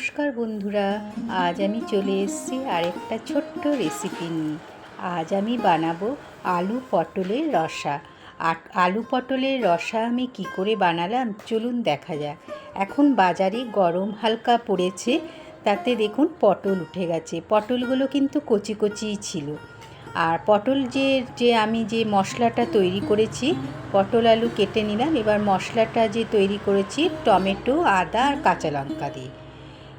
নমস্কার বন্ধুরা, আজ আমি চলে এসেছি আরেকটা ছোট্ট রেসিপি নিয়ে। আজ আমি বানাবো আলু পটলের রসা। আলু পটলের রসা আমি কি করে বানালাম চলুন দেখা যাক। এখন বাজারে গরম হালকা পড়েছে, তাতে দেখুন পটল উঠে গেছে। পটলগুলো কিন্তু কচি কচিই ছিল। আর পটল যে যে আমি যে মশলাটা তৈরি করেছি, পটল আলু কেটে নিলাম। এবার মশলাটা যে তৈরি করেছি, টমেটো, আদা আর কাঁচা লঙ্কা দিয়ে।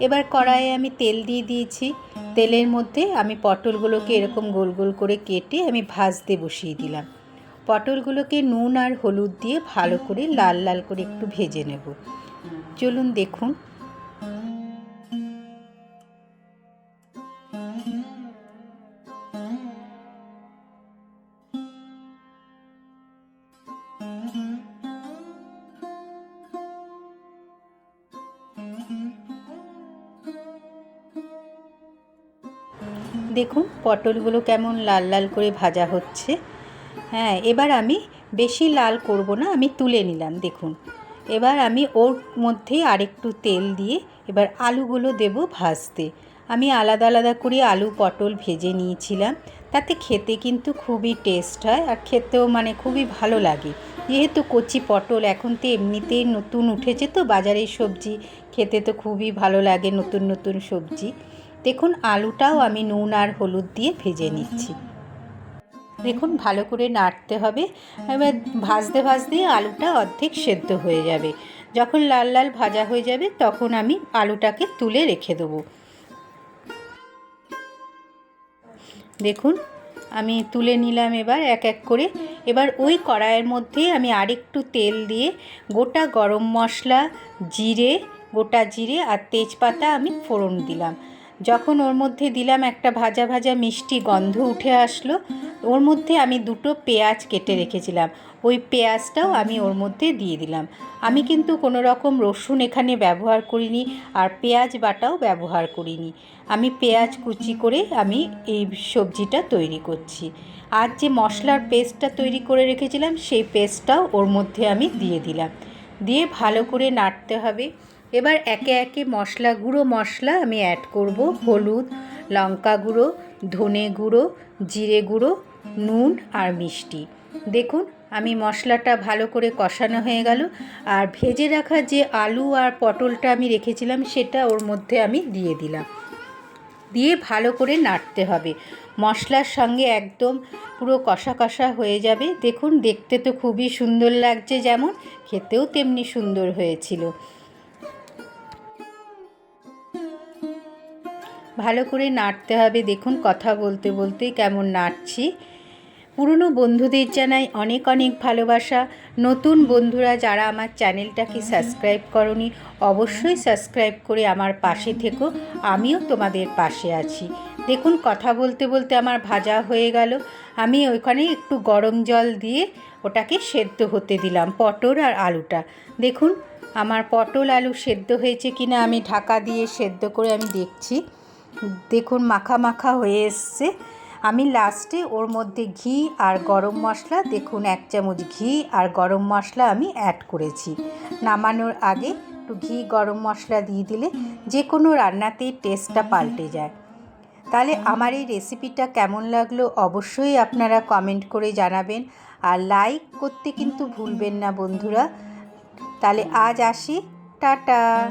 এবার কড়াইয়ে আমি তেল দিয়ে দিয়েছি। তেলের মধ্যে আমি পটলগুলোকে এরকম গোল গোল করে কেটে আমি ভাজতে বসিয়ে দিলাম। পটলগুলোকে নুন আর হলুদ দিয়ে ভালো করে লাল লাল করে একটু ভেজে নেব। চলুন দেখুন দেখুন পটলগুলো কেমন লাল লাল করে ভাজা হচ্ছে। হ্যাঁ এবার আমি বেশি লাল করব না, আমি তুলে নিলাম, দেখুন। এবার আমি ওর মধ্যে আরেকটু তেল দিয়ে এবার আলুগুলো দেব ভাজতে। আমি আলাদা আলাদা করে আলু, পটল ভেজে নিয়েছিলাম, তাতে খেতে কিন্তু খুবই টেস্ট হয় আর খেতেও মানে খুবই ভালো লাগে। যেহেতু কচি পটল এখন তো এমনিতেই নতুন উঠেছে, তো বাজারের সবজি খেতে তো খুবই ভালো লাগে, নতুন নতুন সবজি। দেখুন আলুটাও আমি নুন আর হলুদ দিয়ে ভেজে নিচ্ছি। দেখুন ভালো করে নাড়তে হবে। এবার ভাজতে ভাজতে আলুটা অর্ধেক সেদ্ধ হয়ে যাবে। যখন লাল লাল ভাজা হয়ে যাবে তখন আমি আলুটাকে তুলে রেখে দেবো। দেখুন আমি তুলে নিলাম এবার এক এক করে। এবার ওই কড়াইয়ের মধ্যে আমি আরেকটু তেল দিয়ে গোটা গরম মশলা জিরে গোটা জিরে আর তেজপাতা আমি ফোড়ন দিলাম। যখন ওর মধ্যে দিলাম একটা ভাজা ভাজা মিষ্টি গন্ধ উঠে আসলো, ওর মধ্যে আমি দুটো পেঁয়াজ কেটে রেখেছিলাম। ওই পেঁয়াজটাও আমি ওর মধ্যে দিয়ে দিলাম। আমি কিন্তু কোনো রকম রসুন এখানে ব্যবহার করিনি আর পেঁয়াজ বাটাও ব্যবহার করিনি। আমি পেঁয়াজ কুচি করে আমি এই সবজিটা তৈরি করছি। আর যে মশলার পেস্টটা তৈরি করে রেখেছিলাম, সেই পেস্টটাও ওর মধ্যে আমি দিয়ে দিলাম। দিয়ে ভালো করে নাড়তে হবে। এবার একে একে মশলা, গুঁড়ো মশলা আমি অ্যাড করব। হলুদ, লঙ্কা গুঁড়ো, ধনে গুঁড়ো, জিরে গুঁড়ো, নুন আর মিষ্টি। দেখুন, আমি মশলাটা ভালো করে কষানো হয়ে গেল। আর ভেজে রাখা যে আলু আর পটলটা আমি রেখেছিলাম, সেটা ওর মধ্যে আমি দিয়ে দিলাম। দিয়ে ভালো করে নাড়তে হবে। মশলার সঙ্গে একদম পুরো কষা কষা হয়ে যাবে। দেখুন, দেখতে তো খুবই সুন্দর লাগছে যেমন, খেতেও তেমনি সুন্দর হয়েছিল। ভালো করে নাড়তে হবে। দেখুন কথা বলতে বলতে কেমন নাড়ছি। পুরনো বন্ধুদের জানাই অনেক অনেক ভালোবাসা। নতুন বন্ধুরা যারা আমার চ্যানেলটাকে সাবস্ক্রাইব করনি, অবশ্যই সাবস্ক্রাইব করে আমার পাশে থেকো। আমিও তোমাদের পাশে আছি। দেখুন কথা বলতে বলতে আমার ভাজা হয়ে গেল। আমি ওইখানে একটু গরম জল দিয়ে ওটাকে সেদ্ধ হতে দিলাম, পটল আর আলুটা। দেখুন, আমার পটল আলু সেদ্ধ হয়েছে কিনা আমি ঢাকা দিয়ে সেদ্ধ করে আমি দেখছি। দেখুন, মাখা মাখা হয়ে এসছে। আমি লাস্টে ওর মধ্যে ঘি আর গরম মশলা, দেখুন, এক চামচ ঘি আর গরম মশলা আমি অ্যাড করেছি। নামানোর আগে একটু ঘি, গরম মশলা দিয়ে দিলে যে কোনো রান্নাতেই টেস্টটা পাল্টে যায়। তাহলে আমার এই রেসিপিটা কেমন লাগল অবশ্যই আপনারা কমেন্ট করে জানাবেন। আর লাইক করতে কিন্তু ভুলবেন না বন্ধুরা। তাহলে আজ আসি। টাটা!